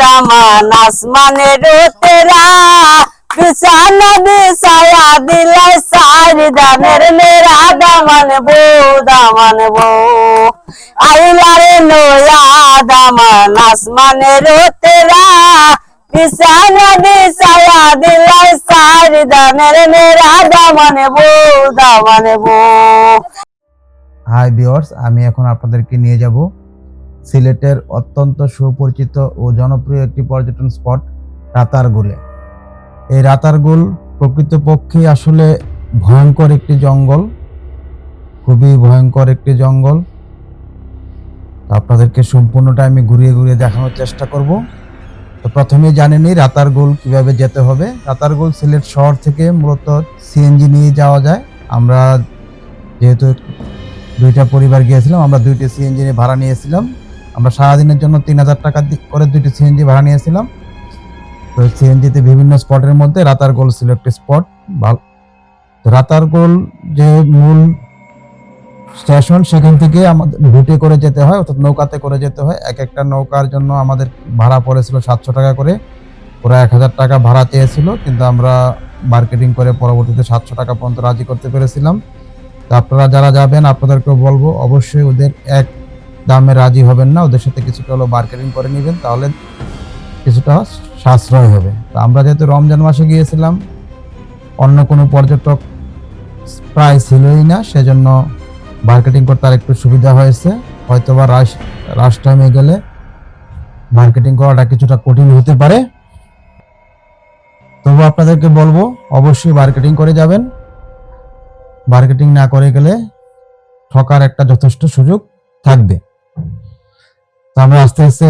দামান আসমানের তেরা বিছানা বিছায়া দিলে সারি দানের মেরা দামান বউ দামান বউ। আইলা রে নয়া দামান আসমানের তেরা বিছানা বিছায়া দিলে সারি দানের মেরা দামান বউ দামান বউ। হাই ভিউয়ার্স আমি এখন আপনাদেরকে নিয়ে যাব সিলেটের অত্যন্ত সুপরিচিত ও জনপ্রিয় একটি পর্যটন স্পট, রাতারগুলে। এই রাতারগুল প্রকৃতপক্ষে আসলে ভয়ঙ্কর একটি জঙ্গল, খুবই ভয়ঙ্কর একটি জঙ্গল। আপনাদেরকে সম্পূর্ণটা আমি ঘুরিয়ে ঘুরিয়ে দেখানোর চেষ্টা করব। তো প্রথমে জানেনই রাতারগুল কীভাবে যেতে হবে। রাতারগুল সিলেট শহর থেকে মূলত সিএনজি নিয়ে যাওয়া যায়। আমরা যেহেতু দুইটা পরিবার গিয়েছিলাম, আমরা দুইটি সিএনজি নিয়ে ভাড়া নিয়েছিলাম। আমরা সারাদিনের জন্য তিন হাজার টাকা করে দুইটি সিএনজি ভাড়া নিয়েছিলাম। তো সিএনজিতে বিভিন্ন স্পটের মধ্যে রাতারগোল ছিল একটি স্পট। রাতারগোল যে মূল স্টেশন, সেখান থেকে আমাদের বুটে করে যেতে হয়, অর্থাৎ নৌকাতে করে যেতে হয়। এক একটা নৌকার জন্য আমাদের ভাড়া পড়েছিল সাতশো টাকা করে। ওরা এক হাজার টাকা ভাড়া চেয়েছিল, কিন্তু আমরা মার্কেটিং করে পরবর্তীতে সাতশো টাকা পর্যন্ত রাজি করতে পেরেছিলাম। তো আপনারা যারা যাবেন, আপনাদেরকেও বলব, অবশ্যই ওদের এক দামে রাজি হবেন না, ওদের সাথে কিছুটা হলো মার্কেটিং করে নেবেন, তাহলে কিছুটা সাশ্রয় হবে। তো আমরা যেহেতু রমজান মাসে গিয়েছিলাম, অন্য কোনো পর্যটক প্রায় ছিলই না, সেজন্য মার্কেটিং করতে আর একটু সুবিধা হয়েছে। হয়তোবা রাশ রাশ টাইমে গেলে মার্কেটিং করাটা কিছুটা কঠিন হতে পারে। তবু আপনাদেরকে বলব, অবশ্যই মার্কেটিং করে যাবেন। মার্কেটিং না করে গেলে ঠকার একটা যথেষ্ট সুযোগ থাকবে। তো আমরা আস্তে আস্তে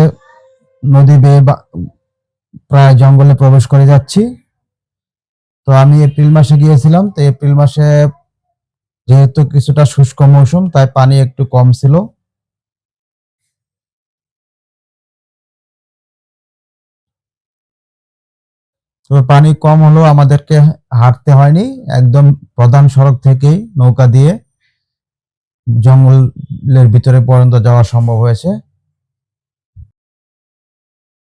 নদী বেয়ে প্রায় জঙ্গলে প্রবেশ করে যাচ্ছি। তো আমি এপ্রিল মাসে গিয়েছিলাম, তো এপ্রিল মাসে যেহেতু কিছুটা শুষ্ক মৌসুম, তাই পানি একটু কম ছিল। তবে পানি কম হলেও আমাদেরকে হাঁটতে হয়নি, একদম প্রধান সড়ক থেকেই নৌকা দিয়ে জঙ্গলের ভিতরে পর্যন্ত যাওয়া সম্ভব হয়েছে।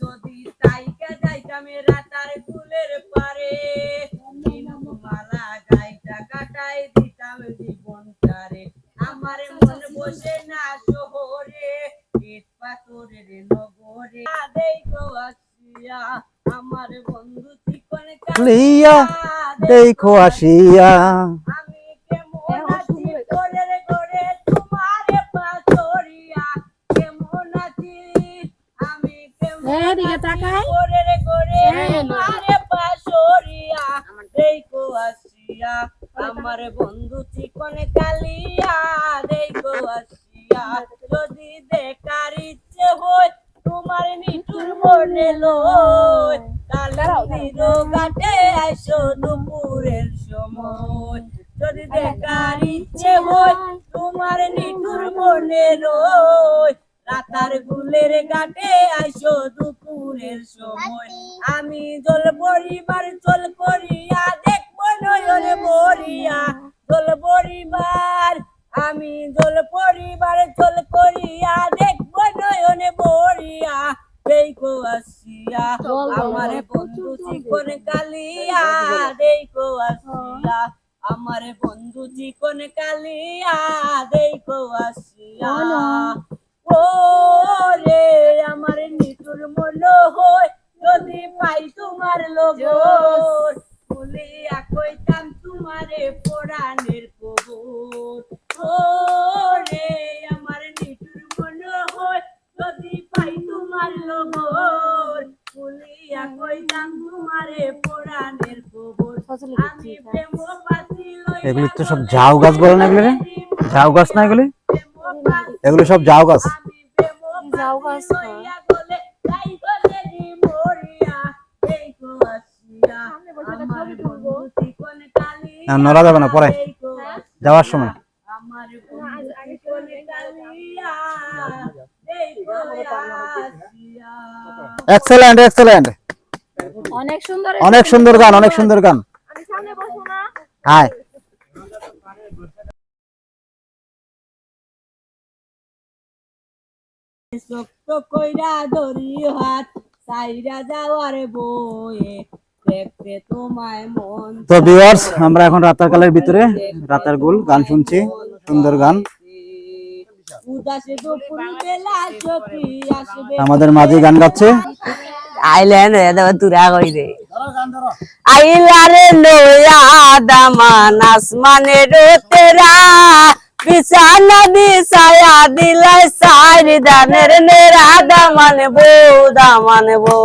যদি তাইকা যাইতাম রাতার কুলের পারে। মালা গাইটা কাটাই দিতাম জীবনটারে আমার মন বসে না শহরে ইট পাথরের নগরে। আদেই গো আসিয়া আমার বন্ধু চিকন লিয়া, দেখো আসিয়া। এদিকে তাকাই। ঘরের ঘরে হ্যাঁ, তোমারে পাথরিয়া দেখো আসিয়া আমার বন্ধু চিকন কালিয়া দেখো আসিয়া যদি দেখার ইচ্ছে হয় তোমার নিঠুর মনে লয়। কালির ঘাটে আসো দুপুরের সময়। যদি দেখার ইচ্ছে হয় তোমার নিঠুর মনে রয় রাতার গুলের ঘাটে আইসো দুপুরের সময়। আমি জল পরিবার চল করিয়া দেখব নয়ন মরিয়া জল পরিবার আমি জল পরিবার চল করিয়া দেখব নয়ন মরিয়া দেখো আসিয়া আমার বন্ধু চিকন কালিয়া। দেখো আসিয়া আমার বন্ধু চিকন কালিয়া। দেখো আসিয়া ও রে আমার নিতুর মনো যদি পাই তোমার লগর বলিয়া কইতাম তোমারে পরাণের কবর ও রে আমার মনে হয় যদি পাই তোমার লগর বলিয়া কইতাম তোমারে পরাণের কবর আমি প্রেম পাতি লইয়া এগুলি তো সব ঝাউ গাছ বলে না এগুলি ঝাউ গাছ না এগুলি? এগুলো সব গাছ যাও গাছ গলে তাই গলে নি মরিয়া এই গো আসিয়া আমার বন্ধু চিকন কালিয়া না, নড়া যাবে না, পরে। যাওয়ার সময়। এক্সেলেন্ট এক্সেলেন্ট অনেক সুন্দর অনেক সুন্দর গান অনেক সুন্দর গান। হাই শক্ত কইরা ধরি হাত সাইরা যাওয়ার বয়ে দেখতে তোমায় মন তো ভিউয়ার্স আমরা এখন রাতের কালের ভিতরে রাতের গুল গান শুনছি সুন্দর গান। উদাসে দুপুর বেলা চকি আসবে। আমাদের মাঝে গান গাচ্ছে। আইলেন রে দেব তুরা কই রে? লোয়া দামান আসমানে রোতেরা বিছানা বিছায়া দিলাই সারি দানের নেরা দামান বো দামান বো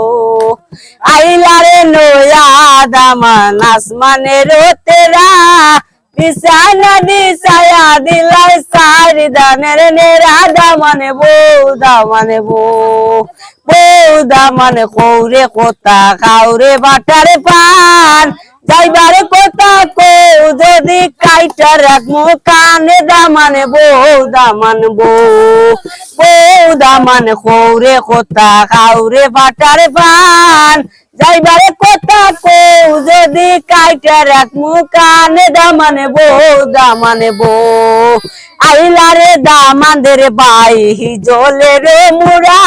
আইলা রে নোয়া দামান আসমানে রোতেরা বিছানা বিছায়া দিলাই সারি দানের নেরা দামান বো দামান বো বৌদা মানে কৌরে কোতা, কাউরে বাটারে পান। যাইবারে কোতা কৌ যদি কাইটার এক কানে দামানে বৌদা মান বৌ বৌদা মানে কৌরে কোতা কাউরে বাটারে পান যাইবারে কোতা কৌ যদি কাইটার এক কানে দামানে বৌদা মানে বৌ আইলারে দামাদের বাই জলে রে মুরা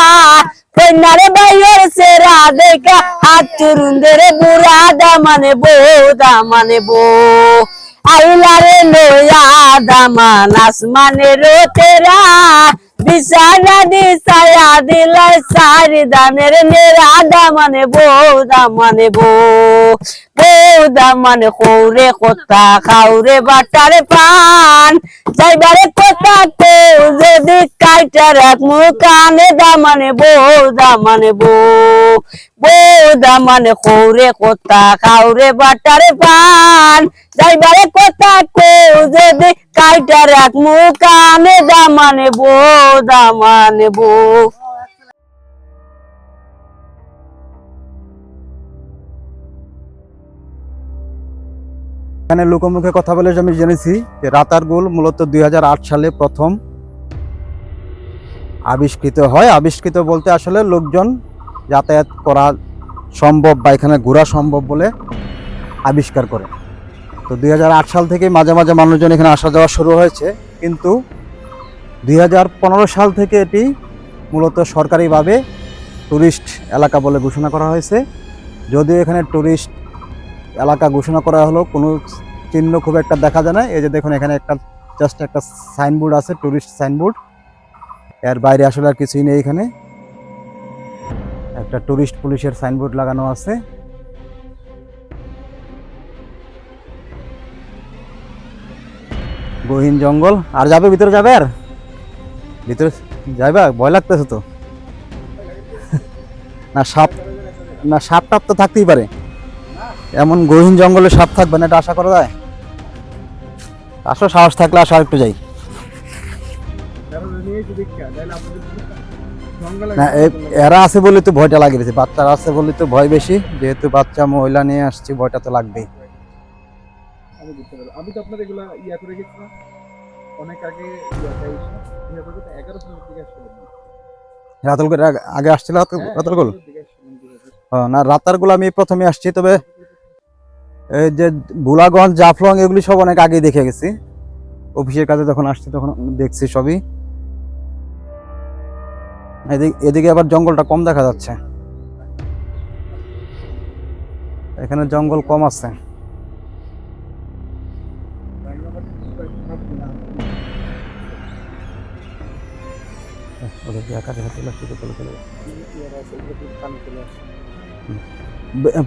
কন্যারে বাইয়ের সেরা দেখা হাত চুরুন্দের বুড়া দামানে বো দামানে বো আইলারে লোয়া দামান আসমানে রোতেরা বিছানা দিছায়া দিলাই সারি দানের নেরা দামানে বো দামানে বো বো দামানে কৌরে কোতা খাউরে বাটারে পান। যাইবারে কোতা কো যদি কাইটার এক মুকানে দামানে বো দামানে বো বো দামানে কৌরে কোতা খাউরে বাটারে পান। যাইবারে কোতা কো যদি কাইটার এক মুকানে দামানে বো দামানে বো এখানে লোকমুখে কথা বলে আমি জেনেছি যে রাতার গোল মূলত দুই হাজার আট সালে প্রথম আবিষ্কৃত হয়। আবিষ্কৃত বলতে আসলে লোকজন যাতায়াত করা সম্ভব বা এখানে ঘোরা সম্ভব বলে আবিষ্কার করে। তো দুই হাজার আট সাল থেকে মাঝে মাঝে মানুষজন এখানে আসা যাওয়া শুরু হয়েছে। কিন্তু দুই হাজার পনেরো সাল থেকে এটি মূলত সরকারিভাবে টুরিস্ট এলাকা বলে ঘোষণা করা হয়েছে। যদিও এখানে টুরিস্ট এলাকা ঘোষণা করা হলো, কোনো চিহ্ন খুব একটা দেখা যায় না। এই যে দেখুন, এখানে একটা জাস্ট একটা সাইনবোর্ড আছে টুরিস্ট সাইনবোর্ড এর বাইরে আসলে আর কিছুই নেই এখানে। একটা টুরিস্ট পুলিশের সাইনবোর্ড লাগানো আছে। গহীন জঙ্গল। আর যাবে, ভিতরে যাবে আর? ভিতরে যাবে ভয় লাগতেছে তো। না, সাপ না সাপ টাপ তো থাকতেই পারে। এমন গহীন জঙ্গলে সাপ থাকবে না এটা আশা করা যায়? আসো সাহস থাকলে আসো আর একটু যাই। না এরা আছে বলে তো ভয়টা লাগে বেশি বাচ্চারা আছে বলে তো ভয় বেশি। যেহেতু বাচ্চা মহিলা নিয়ে আসছি ভয়টা তো লাগবেই। আমি বুঝতে পারলাম। আমি তো আপনার এগুলা ইয়া করে গেছিলাম। অনেক আগে ইয়াটা এসে দুই হাজার কত এগারো সালের দিকে আসছিলাম রাতলগুল আগে আসছিল হ্যাঁ, রাতলগুল আসছিলাম। না রাতারগুল আমি প্রথমে আসছি তবে এই যে ভুলাগঞ্জ, জাফলং, এগুলি সব অনেক আগেই দেখে গেছি। অফিসের কাজে যখন আসছি তখন দেখছি সবই। এদিকে এদিকে আবার জঙ্গলটা কম দেখা যাচ্ছে। এখানে জঙ্গল কম আছে।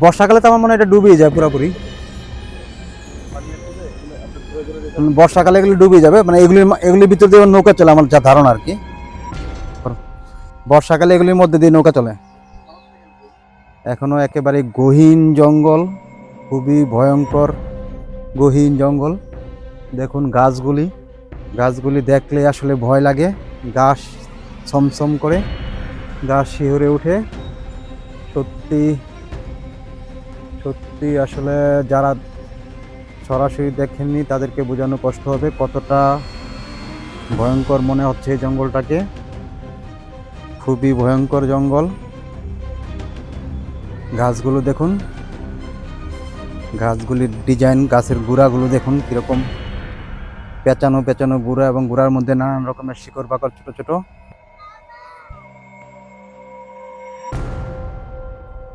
বর্ষাকালে তো আমার মনে হয় এটা ডুবেই যায় পুরোপুরি। বর্ষাকালে এগুলি ডুবে যাবে মানে এগুলি এগুলির ভিতর দিয়ে নৌকা চলে আমার যা ধারণা আর কি। বর্ষাকালে এগুলির মধ্যে দিয়ে নৌকা চলে। এখনও একেবারে গহীন জঙ্গল, খুবই ভয়ঙ্কর গহীন জঙ্গল। দেখুন গাছগুলি গাছগুলি দেখলে আসলে ভয় লাগে। গাছ ছমছম করে, গাছ শিহরে ওঠে সত্যি সত্যি আসলে যারা সরাসরি দেখেননি, তাদেরকে বোঝানো কষ্ট হবে। কতটা ভয়ঙ্কর মনে হচ্ছে এই জঙ্গলটাকে। খুবই ভয়ঙ্কর জঙ্গল। গাছগুলো দেখুন। গাছগুলির ডিজাইন, গাছের গুঁড়াগুলো দেখুন কীরকম। পেঁচানো পেঁচানো গুঁড়া এবং গুঁড়ার মধ্যে নানান রকমের শিকড় বাকড় ছোট ছোট।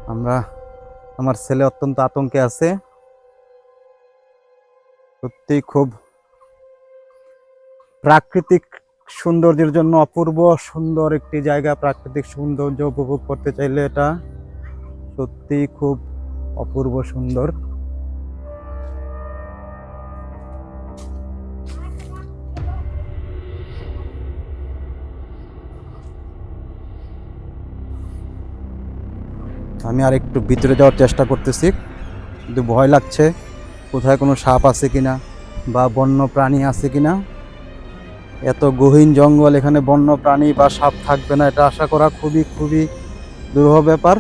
আমরা, আমার ছেলে অত্যন্ত আতঙ্কে আছে। সত্যি খুব প্রাকৃতিক সৌন্দর্যের জন্য অপূর্ব সুন্দর একটি জায়গা, প্রাকৃতিক সৌন্দর্য উপভোগ করতে চাইলে এটা সত্যি খুব অপূর্ব সুন্দর। আমি আর একটু ভিতরে যাওয়ার চেষ্টা করতেছি, কিন্তু ভয় লাগছে। কোথায় কোনো সাপ আছে কিনা বা বন্য প্রাণী আছে কিনা? এত গহীন জঙ্গল, এখানে বন্য প্রাণী বা সাপ থাকবে না, এটা আশা করা খুবই খুবই দুরূহ ব্যাপার।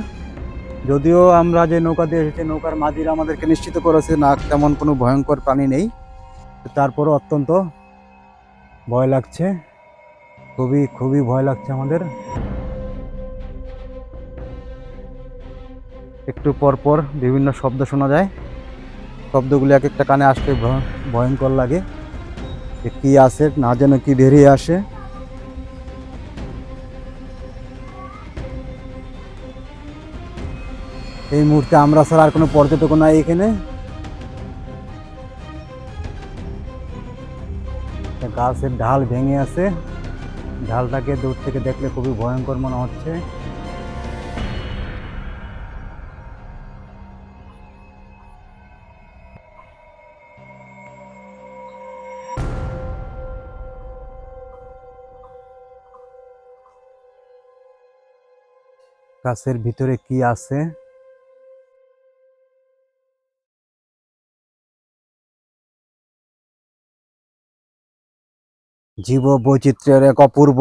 যদিও আমরা যে নৌকা দিয়ে এসেছি, নৌকার মাঝিরা আমাদেরকে নিশ্চিত করেছে, না, তেমন কোনো ভয়ঙ্কর প্রাণী নেই। তারপরও অত্যন্ত ভয় লাগছে, খুবই খুবই ভয় লাগছে আমাদের। একটু পর পর বিভিন্ন শব্দ শোনা যায়। শব্দগুলি এক একটা কানে আসতে ভয়- ভয়ঙ্কর লাগে কি আসে, না যেন কি বেরিয়ে আসে। এই মুহূর্তে আমরা ছাড়া আর কোনো পর্যটক নাই এখানে। গাছের ঢাল ভেঙে আছে। ঢালটাকে দূর থেকে দেখলে খুবই ভয়ঙ্কর মনে হচ্ছে। গাছের ভিতরে কি আছে? জীব বৈচিত্র্যের এক অপূর্ব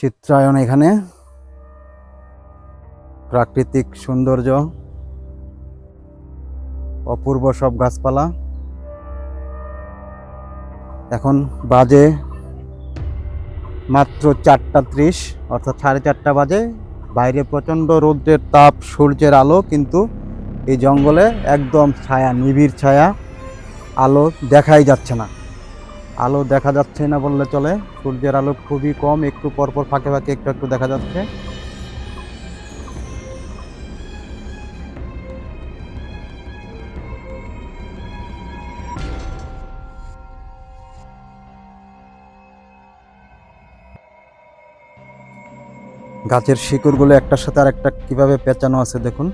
চিত্রায়ন এখানে। প্রাকৃতিক সৌন্দর্য, অপূর্ব সব গাছপালা। এখন বাজে মাত্র চারটা ত্রিশ, অর্থাৎ সাড়ে চারটা বাজে। বাইরে প্রচণ্ড রৌদ্রের তাপ, সূর্যের আলো, কিন্তু এই জঙ্গলে একদম ছায়া, নিবিড় ছায়া। আলো দেখাই যাচ্ছে না। আলো দেখা যাচ্ছে না বললে চলে। সূর্যের আলো খুবই কম, একটু পরপর ফাঁকে ফাঁকে একটু একটু দেখা যাচ্ছে। গাছের শিকড়গুলো একটার সাথে আর একটা কীভাবে পেঁচানো আছে দেখুন।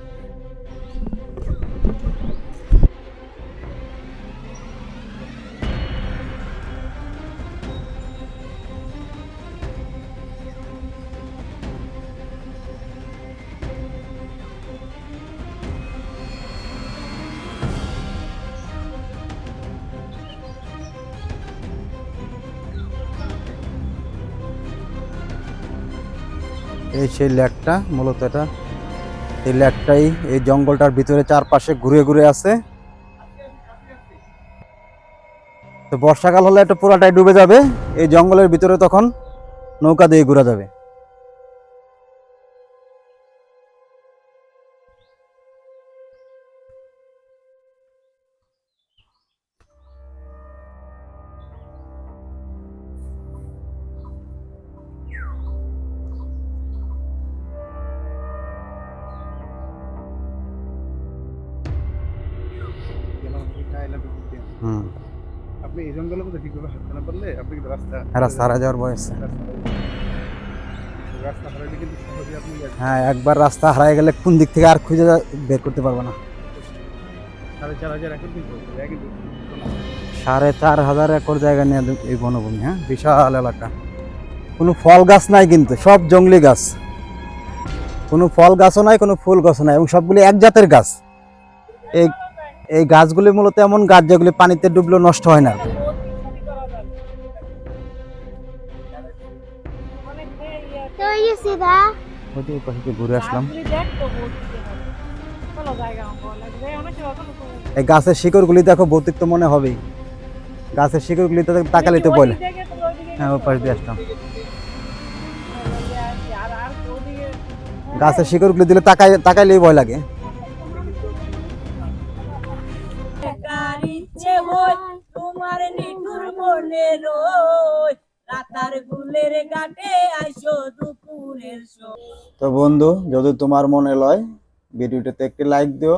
এই সেই ল্যাকটা, মূলত এটা। এই ল্যাকটাই এই জঙ্গলটার ভিতরে চারপাশে ঘুরে ঘুরে আছে। তো বর্ষাকাল হলে এটা পুরাটাই ডুবে যাবে। এই জঙ্গলের ভিতরে তখন নৌকা দিয়ে ঘুরা যাবে। আপনি এই জঙ্গলের মধ্যে ঠিকভাবে হাঁটতে না পারলে আপনি কিন্তু রাস্তা এরা সারা যাওয়ার বয়স রাস্তা রাস্তা হারাইলে কিন্তু সহজে আপনি হ্যাঁ একবার রাস্তা হারাই গেলে কোন দিক থেকে আর খুঁজে বের করতে পারব না। সাড়ে চার হাজার একর কিন্তু সাড়ে চার হাজার একর জায়গা নিয়ে এই বনভূমি হ্যাঁ বিশাল এলাকা। কোনো ফল গাছ নাই কিন্তু সব জঙ্গলি গাছ। কোনো ফল গাছও নাই কোনো ফুল গাছও নাই এবং সবগুলি এক জাতের গাছ। এই এই গাছগুলি মূলত এমন গাছ যেগুলি পানিতে ডুবলেও নষ্ট হয় না। এই গাছের শিকড়গুলি দেখো ভৌতিক তো মনে হবেই। গাছের শিকড়গুলি তো তাকালে তো বলে। হ্যাঁ ওই দিয়ে আসলাম। গাছের শিকড়গুলি দিলে তাকাই তাকাইলেই ভয় লাগে। রই। রাতার গুলের গাটে আইসো দুপুরের তো বন্ধু, যদি তোমার মনে লয়, ভিডিওটাতে একটি লাইক দিও।